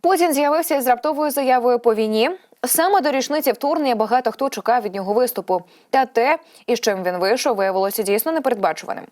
Путін з'явився з раптовою заявою по війні. Саме до річниці вторгнення багато хто чекав від нього виступу. Та те, із чим він вийшов, виявилося дійсно непередбачуваним.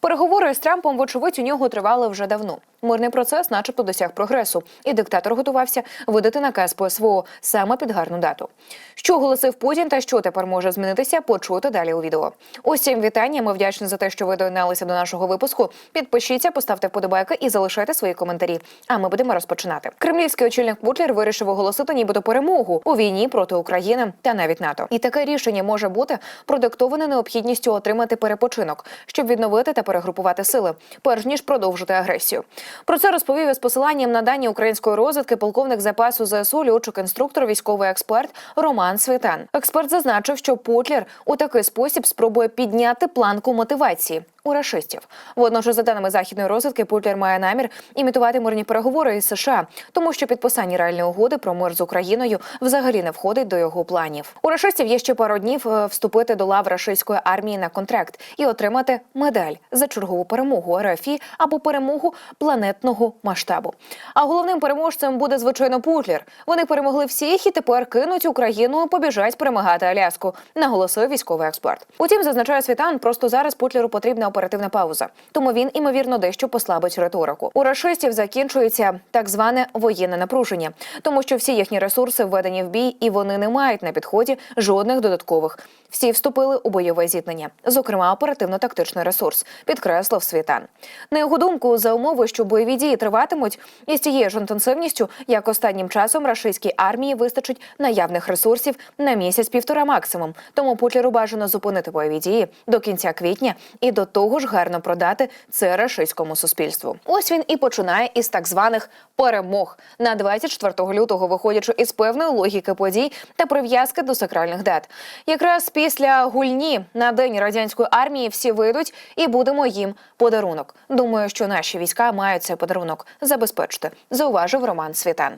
Переговори з Трампом, вочевидь, у нього тривали вже давно. Мирний процес, начебто, досяг прогресу, і диктатор готувався видати наказ по СВО саме під гарну дату. Що оголосив Путін та що тепер може змінитися, почути далі у відео. Ось цим вітання. Ми вдячні за те, що ви доєдналися до нашого випуску. Підпишіться, поставте вподобайки і залишайте свої коментарі. А ми будемо розпочинати. Кремлівський очільник Путлер вирішив оголосити нібито перемогу у війні проти України та навіть НАТО. І таке рішення може бути продиктоване необхідністю отримати перепочинок, щоб відновити та перегрупувати сили, перш ніж продовжити агресію. Про це розповів із посиланням на дані української розвідки полковник запасу ЗСУ, льотчик інструктор, військовий експерт Роман Світан. Експерт зазначив, що Путлер у такий спосіб спробує підняти планку мотивації. У рашистів водночас, за даними західної розвідки, Путлер має намір імітувати мирні переговори із США, тому що підписання реальної угоди про мир з Україною взагалі не входить до його планів. У рашистів є ще пару днів е, вступити до лав рашистської армії на контракт і отримати медаль за чергову перемогу РФІ або перемогу планетного масштабу. А головним переможцем буде звичайно Путлер. Вони перемогли всіх і тепер кинуть Україну, побіжать перемагати Аляску, наголосив військовий експерт. Утім, зазначає Світан, просто зараз Путлеру потрібна оперативна пауза, тому він імовірно дещо послабить риторику. У рашистів закінчується так зване воєнне напруження, тому що всі їхні ресурси введені в бій, і вони не мають на підході жодних додаткових. Всі вступили у бойове зіткнення, зокрема оперативно-тактичний ресурс, підкреслив Світан. На його думку, за умови, що бойові дії триватимуть із тією ж інтенсивністю, як останнім часом рашистській армії вистачить наявних ресурсів на місяць-півтора максимум. Тому Путлеру бажано зупинити бойові дії до кінця квітня і до того ж гарно продати це рашистському суспільству. Ось він і починає із так званих перемог на 24 лютого, виходячи із певної логіки подій та прив'язки до сакральних дат. Якраз після гульні на день радянської армії всі вийдуть і будемо їм подарунок. Думаю, що наші війська мають цей подарунок забезпечити, зауважив Роман Світан.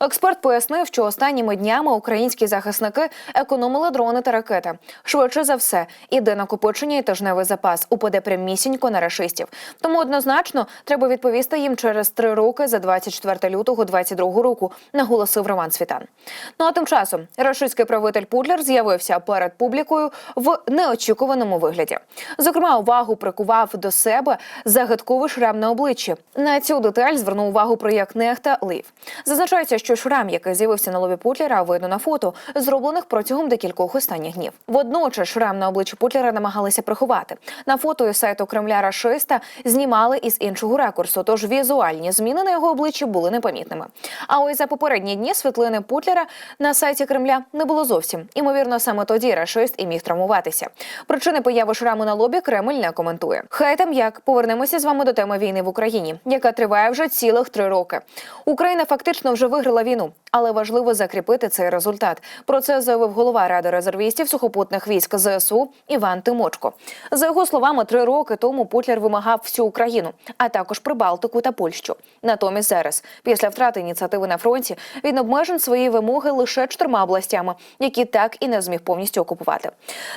Експерт пояснив, що останніми днями українські захисники економили дрони та ракети. Швидше за все, іде накопичення і тижневий запас упаде прямісінько на рашистів. Тому однозначно треба відповісти їм через три роки за 24 лютого 22 року, наголосив Роман Світан. Ну а тим часом рашистський правитель Путлер з'явився перед публікою в неочікуваному вигляді. Зокрема, увагу прикував до себе загадковий шрам на обличчі. На цю деталь звернув увагу проєкт Нехта Лив. Зазначається, що шрам, який з'явився на лобі Путлера, видно на фото, зроблених протягом декількох останніх днів. Водночас шрам на обличчі Путлера намагалися приховати. На фото із сайту Кремля Рашиста знімали із іншого ракурсу, тож візуальні зміни на його обличчі були непомітними. А ось за попередні дні світлини Путлера на сайті Кремля не було зовсім. Імовірно, саме тоді рашист і міг травмуватися. Причини появи шраму на лобі Кремль не коментує. Хай там як повернемося з вами до теми війни в Україні, яка триває вже цілих три роки. Україна фактично вже виграла війну, але важливо закріпити цей результат. Про це заявив голова ради резервістів сухопутних військ ЗСУ Іван Тимочко. За його словами, три роки тому Путлер вимагав всю Україну, а також Прибалтику та Польщу. Натомість зараз, після втрати ініціативи на фронті, він обмежив свої вимоги лише чотирма областями, які так і не зміг повністю окупувати.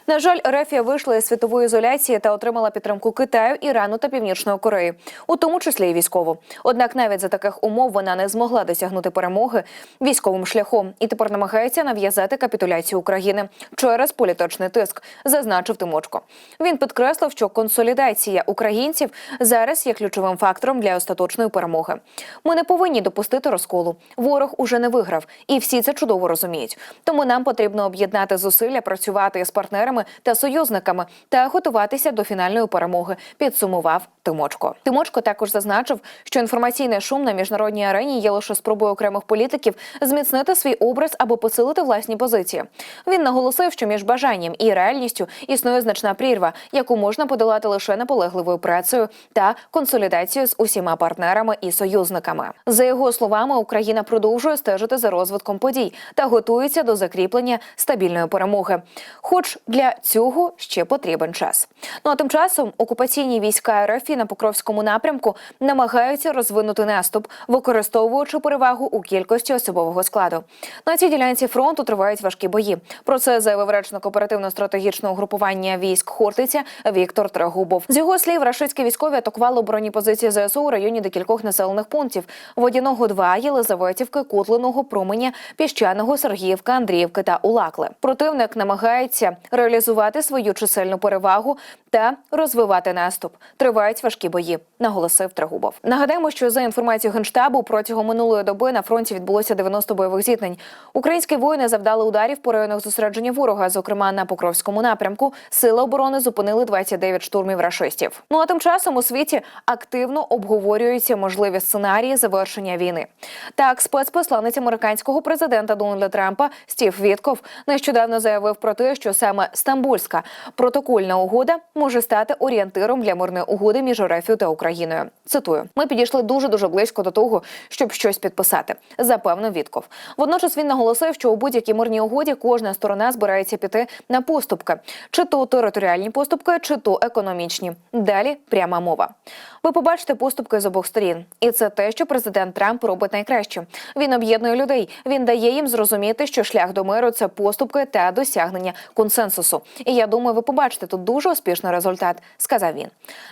На жаль, Рефія вийшла із світової ізоляції та отримала підтримку Китаю, Ірану та Північної Кореї, у тому числі і військову. Однак навіть за таких умов вона не змогла досягнути перемоги військовим шляхом і тепер намагається нав'язати капітуляцію України через політичний тиск, зазначив Тимочко. Він підкреслив, що консолідація українців зараз є ключовим фактором для остаточної перемоги. Ми не повинні допустити розколу. Ворог уже не виграв, і всі це чудово розуміють. Тому нам потрібно об'єднати зусилля, працювати з партнерами та союзниками та готуватися до фінальної перемоги. Підсумував Тимочко. Тимочко також зазначив, що інформаційний шум на міжнародній арені є лише спробою окремих політиків зміцнити свій образ або посилити власні позиції. Він наголосив, що між бажанням і реальністю існує значна прірва, яку можна подолати лише наполегливою працею та консолідацією з усіма партнерами і союзниками. За його словами, Україна продовжує стежити за розвитком подій та готується до закріплення стабільної перемоги. Хоч для цього ще потрібен час. Ну а тим часом окупаційні війська РФ на Покровському напрямку намагаються розвинути наступ, використовуючи перевагу у кількості особового складу. На цій ділянці фронту тривають важкі бої. Про це заявив речник оперативно-стратегічного групування військ Хортиця Віктор Трагубов. З його слів, рашистські військові атакували оборонні позиції ЗСУ у районі декількох населених пунктів, Водяного 2, Єлизаветівки, Котлиного, Променя, Піщаного, Сергіївка, Андріївки та Улакли. Противник намагається реалізувати свою чисельну перевагу та розвивати наступ. Тривають важкі бої, наголосив Трегубов. Нагадаємо, що за інформацією генштабу протягом минулої доби на фронті відбулося 90 бойових зіткнень. Українські воїни завдали ударів по районах зосередження ворога, зокрема на Покровському напрямку. Сили оборони зупинили 29 штурмів рашистів. Ну а тим часом у світі активно обговорюються можливі сценарії завершення війни. Так, спецпосланець американського президента Дональда Трампа Стів Вітков нещодавно заявив про те, що саме Стамбульська протокольна угода може стати орієнтиром для мирної угоди між РФ та Україною. Цитую: ми підійшли дуже дуже близько до того, щоб щось підписати. Запевнив Вітков. Водночас він наголосив, що у будь-якій мирній угоді кожна сторона збирається піти на поступки, чи то територіальні поступки, чи то економічні. Далі пряма мова. Ви побачите поступки з обох сторін, і це те, що президент Трамп робить найкраще. Він об'єднує людей. Він дає їм зрозуміти, що шлях до миру це поступки та досягнення консенсусу. І я думаю, ви побачите тут дуже успішний результат, сказав він.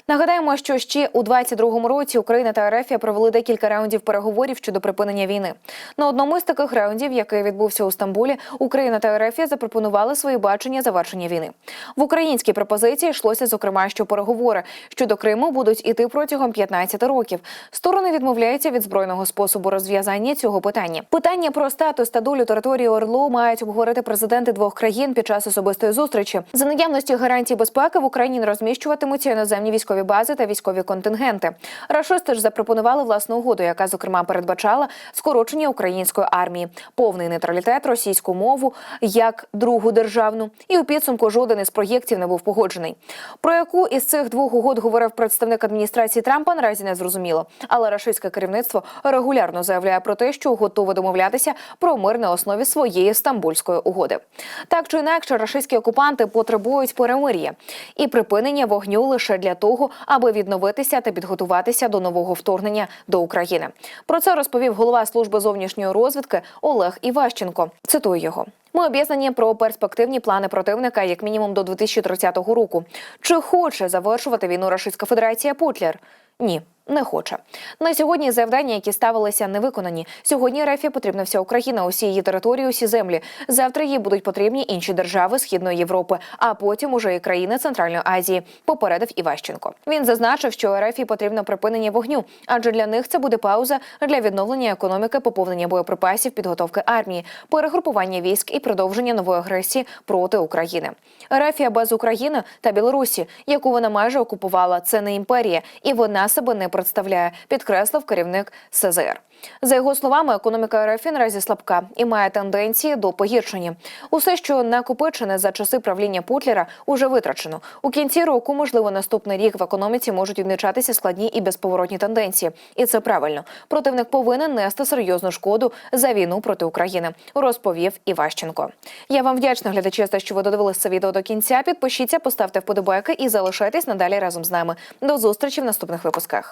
Нагадаємо, що ще у 22-му році Україна та РФ провели декілька раундів переговорів щодо припинення війни. На одному з таких раундів, який відбувся у Стамбулі, Україна та РФ запропонували свої бачення завершення війни. В українській пропозиції йшлося зокрема, що переговори щодо Криму будуть іти протягом 15 років. Сторони відмовляються від збройного способу розв'язання цього питання. Питання про статус та долю території ОРЛО мають обговорити президенти двох країн під час особистої зустрічі. За наявності гарантій безпеки в Україні розміщуватимуться іноземні військові бази та військові контингенти. Рашисти ж запропонували власну угоду, яка зокрема передбачала скорочення української армії, повний нейтралітет, російську мову як другу державну. І у підсумку жоден із проєктів не був погоджений. Про яку із цих двох угод говорив представник адміністрації Трампа, наразі не зрозуміло. Але рашистське керівництво регулярно заявляє про те, що готове домовлятися про мир на основі своєї стамбульської угоди. Так чи інакше, рашистські окупанти потребують перемир'я і припинення вогню лише для того, аби відновитися та підготуватися до нового вторгнення до України. Про це розповів голова служби зовнішньої розвідки Олег Іващенко. Цитую його. Ми об'єднані про перспективні плани противника як мінімум до 2030 року. Чи хоче завершувати війну Рашистська Федерація Путлер? Ні. Не хоче на сьогодні. Завдання, які ставилися, не виконані. Сьогодні РФ потрібна вся Україна, усі її території, усі землі. Завтра їй будуть потрібні інші держави Східної Європи, а потім уже і країни Центральної Азії. Попередив Іващенко. Він зазначив, що РФ потрібно припинення вогню, адже для них це буде пауза для відновлення економіки, поповнення боєприпасів, підготовки армії, перегрупування військ і продовження нової агресії проти України. РФ без України та Білорусі, яку вона майже окупувала, це не імперія, і вона себе не представляє, підкреслив керівник СЗР. За його словами, економіка РФ наразі слабка і має тенденції до погіршення. Усе, що накопичене за часи правління Путлера, уже витрачено. У кінці року, можливо, наступний рік в економіці можуть відмічатися складні і безповоротні тенденції, і це правильно. Противник повинен нести серйозну шкоду за війну проти України, розповів Іващенко. Я вам вдячна, глядачі, за те, що ви додивилися це відео до кінця. Підпишіться, поставте вподобайки і залишайтесь надалі разом з нами. До зустрічі в наступних випусках.